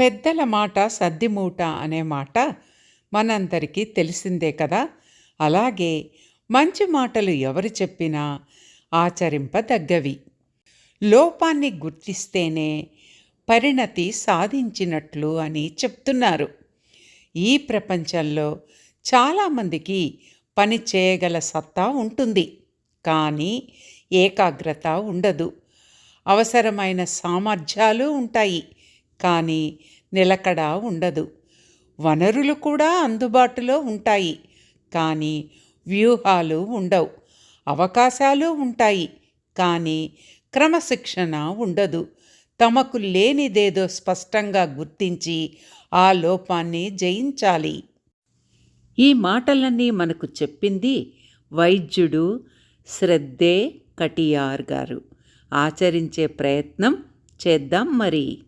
పెద్దల మాట సద్దిమూట అనే మాట మనందరికీ తెలిసిందే కదా. అలాగే మంచి మాటలు ఎవరు చెప్పినా ఆచరింపదగ్గవి. లోపాన్ని గుర్తిస్తేనే పరిణతి సాధించినట్లు అని చెప్తున్నారు. ఈ ప్రపంచంలో చాలామందికి పని చేయగల సత్తా ఉంటుంది. కానీ ఏకాగ్రత ఉండదు. అవసరమైన సామర్థ్యాలు ఉంటాయి. కానీ నిలకడ ఉండదు. వనరులు కూడా అందుబాటులో ఉంటాయి. కానీ వ్యూహాలు ఉండవు. అవకాశాలు ఉంటాయి. కానీ క్రమశిక్షణ ఉండదు. తమకు లేనిదేదో స్పష్టంగా గుర్తించి ఆ లోపాన్ని జయించాలి. ఈ మాటలన్నీ మనకు చెప్పింది వైద్యుడు శ్రద్ధే కటియార్ గారు. ఆచరించే ప్రయత్నం చేద్దాం మరి.